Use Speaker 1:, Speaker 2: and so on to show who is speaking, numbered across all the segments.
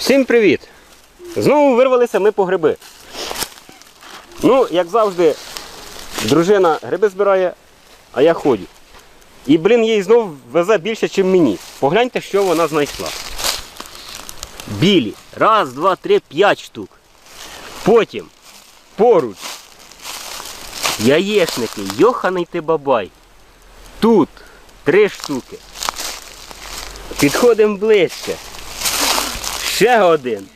Speaker 1: Всім привіт! Знову вирвалися ми по гриби. Ну, як завжди, дружина гриби збирає, а я ходю. І, блін, їй знов везе більше, ніж мені. Погляньте, що вона знайшла. Білі. Раз, два, три, п'ять штук. Потім поруч. Яєшники, йоханий ти бабай. Тут три штуки. Підходимо ближче. Ще один.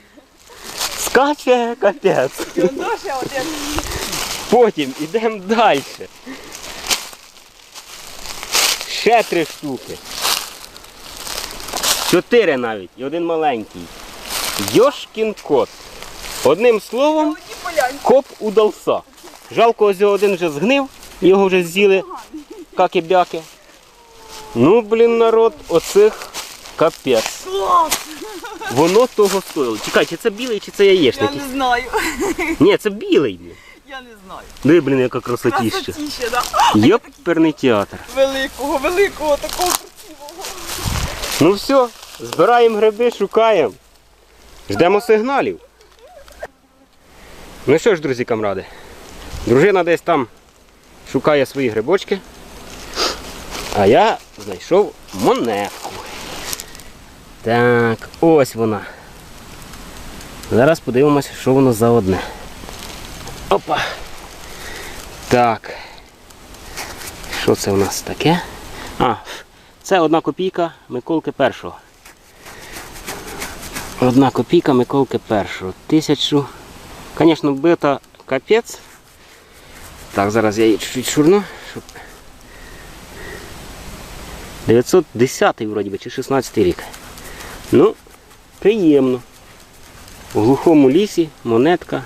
Speaker 1: Скаче капець.
Speaker 2: Ще один.
Speaker 1: Потім йдемо далі. Ще три штуки. Чотири навіть і один маленький. Йошкін кот. Одним словом, коп удався. Жалко, ось один вже згнив, його вже з'їли каки-бяки. Ну, блін, народ, оцих капець.
Speaker 2: Клас!
Speaker 1: Воно того стоїло. Чекай, чи це білий, чи це
Speaker 2: Я не знаю.
Speaker 1: Ні, це білий.
Speaker 2: Я не знаю.
Speaker 1: Диви, блін, яка красотіща.
Speaker 2: Красотіще, да?
Speaker 1: Йоперний театр.
Speaker 2: Великого, великого, такого красивого.
Speaker 1: Ну все, збираємо гриби, шукаємо. Ждемо сигналів. Ну що ж, друзі камради, дружина десь там шукає свої грибочки, а я знайшов монетку. Так, ось вона. Зараз подивимося, що воно за одне. Опа. Так. Що це у нас таке? А, це одна копійка Миколки першого. Одна копійка Миколки першого. Тисячу. Звісно, бита капець. Так, зараз я її чуть-чуть шурну. Щоб... 910 вроді би, чи 16 рік. Ну, приємно. У глухому лісі монетка.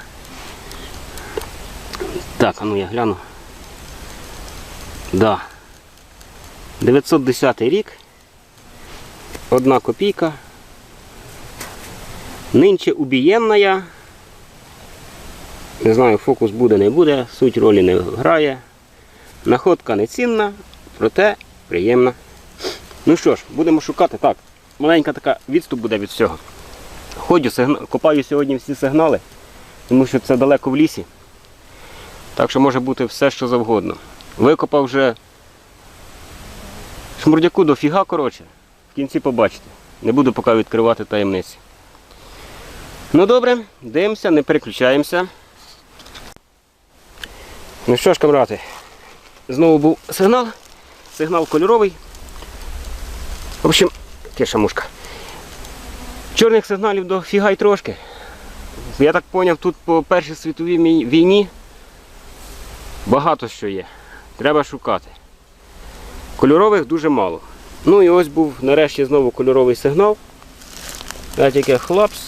Speaker 1: Так, а ну я гляну. Да. 910 рік. Одна копійка. Нинче убієнна. Не знаю, фокус буде, не буде, суть ролі не грає. Находка не цінна, проте приємна. Ну що ж, будемо шукати. Так, маленька така відступ буде від всього. Сигна- копаю сьогодні всі сигнали, тому що це далеко в лісі. Так що може бути все, що завгодно. Викопав вже Шмурдяку дофіга, коротше. В кінці побачите. Не буду поки відкривати таємниці. Ну добре, дивимося, не переключаємося. Ну що ж, камрати, знову був сигнал. Сигнал кольоровий. В общем, киша мушка. Чорних сигналів дофіга й трошки. Я так зрозумів, тут по Першій світовій війні багато що є. Треба шукати. Кольорових дуже мало. Ну і ось був нарешті знову кольоровий сигнал. Я тільки хлопс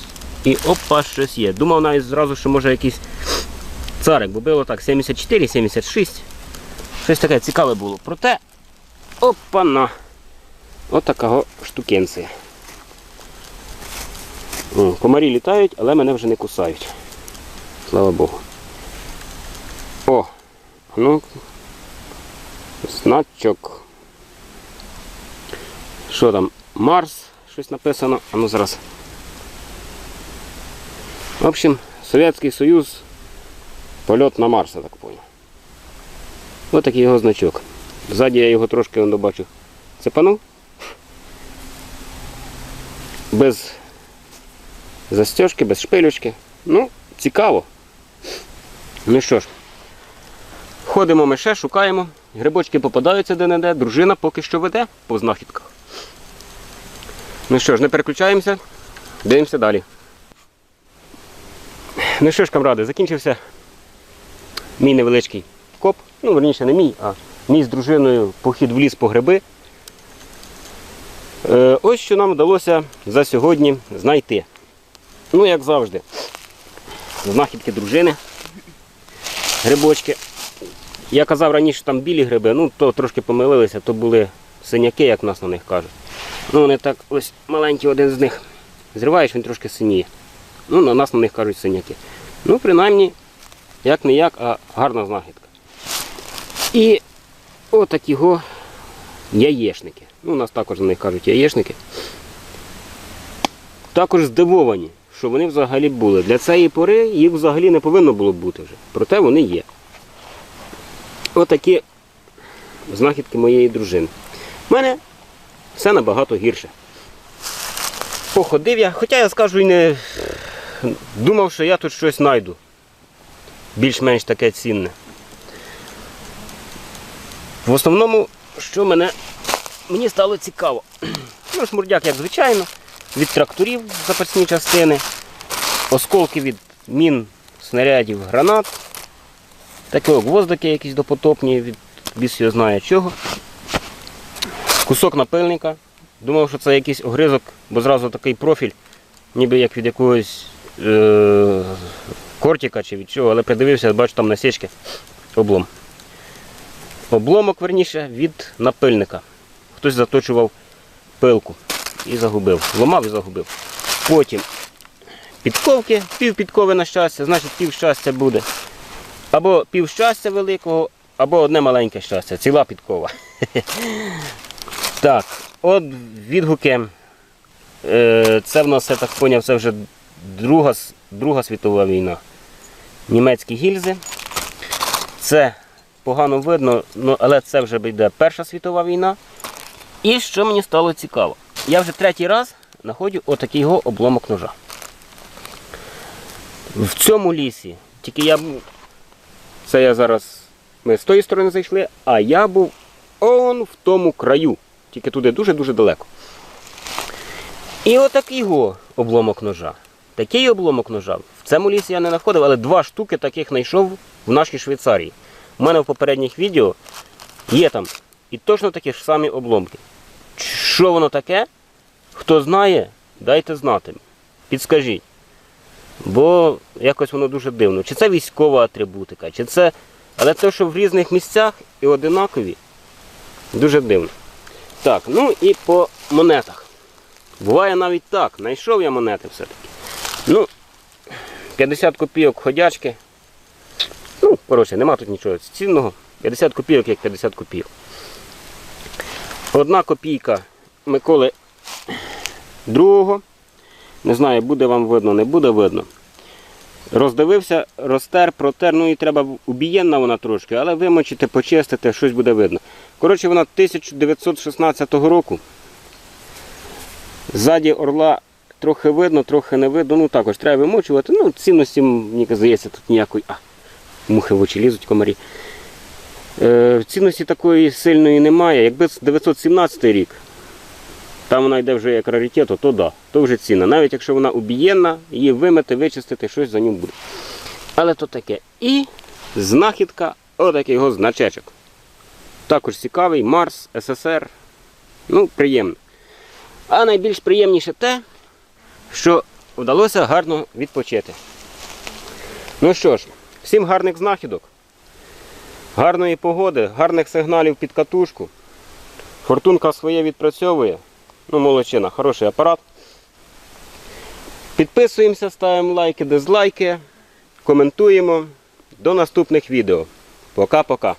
Speaker 1: і опа, щось є. Думав навіть зразу, що може якийсь царик, бо було так 74, 76. Щось таке цікаве було. Проте опа-на. От така штукенція. Комарі літають, але мене вже не кусають. Слава Богу. О, ну, значок. Що там? Марс, щось написано. А ну зараз. В общем, Совєтський Союз, польот на Марс, я так понял. Ось такий його значок. Ззаді я його трошки он бачу. Цепанув. Без застежки, без шпилючки. Ну, цікаво. Ну що ж, ходимо ми ще, шукаємо. Грибочки попадаються де-не-де, дружина поки що веде по знахідках. Ну що ж, не переключаємося, дивимося далі. Ну що ж, камради, закінчився мій невеличкий коп. Ну, верніше, не мій, а мій з дружиною похід в ліс по гриби. Е, ось що нам вдалося за сьогодні знайти. Ну, як завжди, знахідки дружини, грибочки. Я казав раніше там білі гриби, ну то трошки помилилися, то були синяки, як нас на них кажуть. Ну, вони так ось маленький один з них. Зриваєш, він трошки синіє. Ну, на нас на них кажуть синяки. Ну, принаймні, як не як, а гарна знахідка. І отакі го яєшники. Ну, у нас також на них кажуть яєшники. Також здивовані. що вони взагалі були. Для цієї пори їх взагалі не повинно було бути вже. Проте вони є. Отакі знахідки моєї дружини. У мене все набагато гірше. Походив я, хоча я скажу і не думав, що я тут щось знайду. Більш-менш таке цінне. В основному, що мене мені стало цікаво. Ну, шмурдяк, як звичайно, від тракторів запасні частини, осколки від мін, снарядів, гранат, такі гвоздики якісь допотопні, від біс знає чого. Кусок напильника. Думав, що це якийсь огризок, бо зразу такий профіль, ніби як від якогось е- кортика чи від чого, але придивився, бачу там насічки, облом. Обломок, верніше, від напильника. Хтось заточував пилку і загубив. Ломав і загубив. Потім підковки, пів підкови на щастя, значить пів щастя буде. Або пів щастя великого, або одне маленьке щастя, ціла підкова. Так, от відгуки. Е, Це в нас, я так зрозумів, це вже Друга, Друга світова війна. Німецькі гільзи. Це погано видно, але це вже йде Перша світова війна. І що мені стало цікаво? Я вже третій раз знаходжу отакий його обломок ножа. В цьому лісі, тільки я був. Це я зараз. Ми з тої сторони зайшли, а я був он в тому краю. Тільки туди дуже-дуже далеко. І отакий його обломок ножа. Такий обломок ножа. В цьому лісі я не знаходив, але два штуки таких знайшов в нашій Швейцарії. У мене в попередніх відео є там і точно такі ж самі обломки. Що воно таке? Хто знає, дайте знати. Підскажіть. Бо якось воно дуже дивно. Чи це військова атрибутика, чи це. Але те, що в різних місцях і одинакові, дуже дивно. Так, ну і по монетах. Буває навіть так, знайшов я монети все-таки. Ну, 50 копійок ходячки. Ну, коротше, нема тут нічого цінного. 50 копійок як 50 копійок. Одна копійка Миколи другого. Не знаю, буде вам видно, не буде видно. Роздивився, розтер, протер, ну і треба убієнна вона трошки, але вимочити, почистити, щось буде видно. Коротше, вона 1916 року. Ззаді орла трохи видно, трохи не видно. Ну також треба вимочувати. Ну, цінності, мені здається, тут ніякої. А, мухи в очі лізуть комарі. Е, цінності такої сильної немає. Якби це 917 рік, там вона йде вже як раритет, то да, то вже ціна. Навіть якщо вона убієнна, її вимити, вичистити, щось за ним буде. Але то таке. І знахідка, отакий його значечок. Також цікавий, Марс, СССР. Ну, приємно. А найбільш приємніше те, що вдалося гарно відпочити. Ну що ж, всім гарних знахідок, гарної погоди, гарних сигналів під катушку. Фортунка своє відпрацьовує. Ну, молодчина, хороший апарат. Підписуємося, ставимо лайки, дизлайки, коментуємо. До наступних відео. Пока-пока.